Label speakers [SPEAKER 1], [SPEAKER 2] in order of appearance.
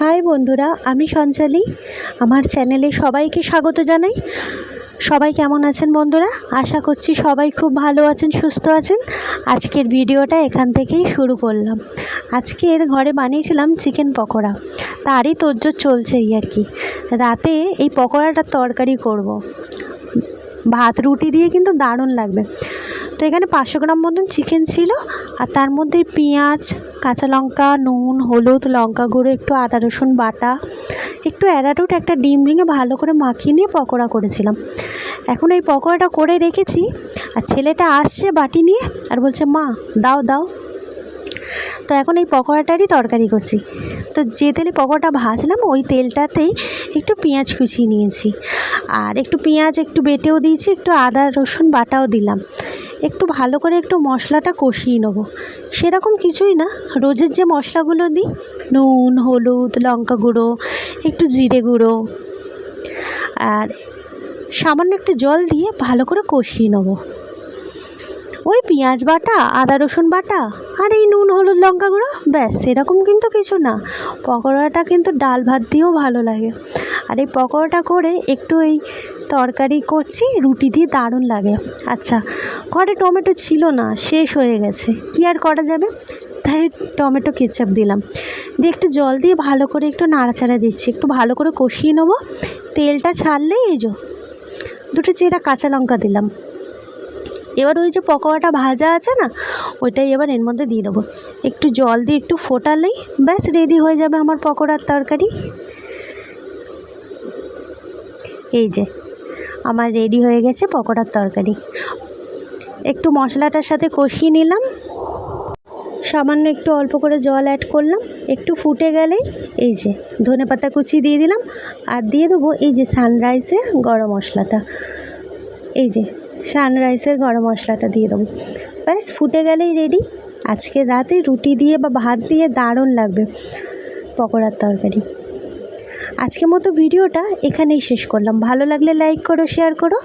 [SPEAKER 1] High বন্ধুরা, আমি সঞ্চালি আমার চ্যানেলে সবাইকে স্বাগত জানাই। সবাই কেমন আছেন বন্ধুরা? আশা করছি সবাই খুব ভালো আছেন, সুস্থ আছেন। আজকের ভিডিওটা এখান থেকেই শুরু করলাম। আজকের ঘরে বানিয়েছিলাম চিকেন পকোড়া। তারই তোজ্জোর চলছে এই আর কি। রাতে এই পকোড়াটার তরকারি করব। ভাত, রুটি দিয়ে কিন্তু দারুণ লাগবে। তো এখানে পাঁচশো গ্রাম মতন চিকেন ছিল, আর তার মধ্যে পেঁয়াজ কাঁচা লঙ্কা, নুন, হলুদ, লঙ্কা গুঁড়ো, একটু আদা, রসুন বাটা, একটু অ্যারারুট, একটা ডিম ভেঙে ভালো করে মাখিয়ে নিয়ে পকোড়া করেছিলাম। এখন এই পকোড়াটা করে রেখেছি আর ছেলেটা আসছে বাটি নিয়ে আর বলছে, মা, দাও দাও। তো এখন এই পকোড়াটারই তরকারি করছি। তো যে তেলে পকোড়াটা ভাজলাম, ওই তেলটাতেই একটু পেঁয়াজ কুচিয়ে নিয়েছি। আর একটু পেঁয়াজ, একটু বেটেও দিয়েছি, একটু আদা, রসুন বাটাও দিলাম। একটু ভালো করে একটু মশলাটা কষিয়ে নেব। সেরকম কিছুই না। রোজের যে মশলাগুলো দিই, নুন, হলুদ, লঙ্কা গুঁড়ো, একটু জিরে গুঁড়ো, আর সামান্য একটু জল দিয়ে ভালো করে কষিয়ে নেব। ওই পেঁয়াজ বাটা, আদা রসুন বাটা, আর এই নুন, হলুদ, লঙ্কা গুঁড়ো, ব্যাস, সেরকম কিন্তু কিছু না। পকোড়াটা কিন্তু ডাল ভাত দিয়েও ভালো লাগে। আর এই পকোড়াটা করে একটু এই তরকারি করছি, রুটি দিয়ে দারুণ লাগে। আচ্ছা ঘরে টমেটো ছিল না? শেষ হয়ে গেছে। কী আর করা যাবে? তাই টমেটো কেচাপ দিলাম। দিয়ে একটু জল দিয়ে ভালো করে একটু নাড়াচাড়া দিচ্ছি। একটু ভালো করে কষিয়ে নেব। তেলটা ছাড়লেই এই যো, দুটো চেরা কাঁচা লঙ্কা দিলাম। এবার ওই যে পকোড়াটা ভাজা আছে না, ওইটাই এবার এর মধ্যে দিয়ে দেবো। একটু জল দিয়ে একটু ফোটালেই ব্যাস রেডি হয়ে যাবে আমার পকোড়ার তরকারি। এই যে আমার রেডি হয়ে গেছে পকোড়ার তরকারি। একটু মশলাটার সাথে কষিয়ে নিলাম। সামান্য একটু অল্প করে জল অ্যাড করলাম। একটু ফুটে গেলেই এই যে ধনে পাতা কুচি দিয়ে দিলাম আর দিয়ে দেবো এই যে সানরাইসের গরম মশলাটা। এই যে সানরাইসের গরম মশলাটা দিয়ে দেবো। ব্যাস, ফুটে গেলেই রেডি আজকে রাতে রুটি দিয়ে বা ভাত দিয়ে দারুণ লাগবে পকোড়ার তরকারি। আজকের মতো ভিডিওটা এখানেই শেষ করলাম। ভালো লাগলে লাইক করো শেয়ার করো।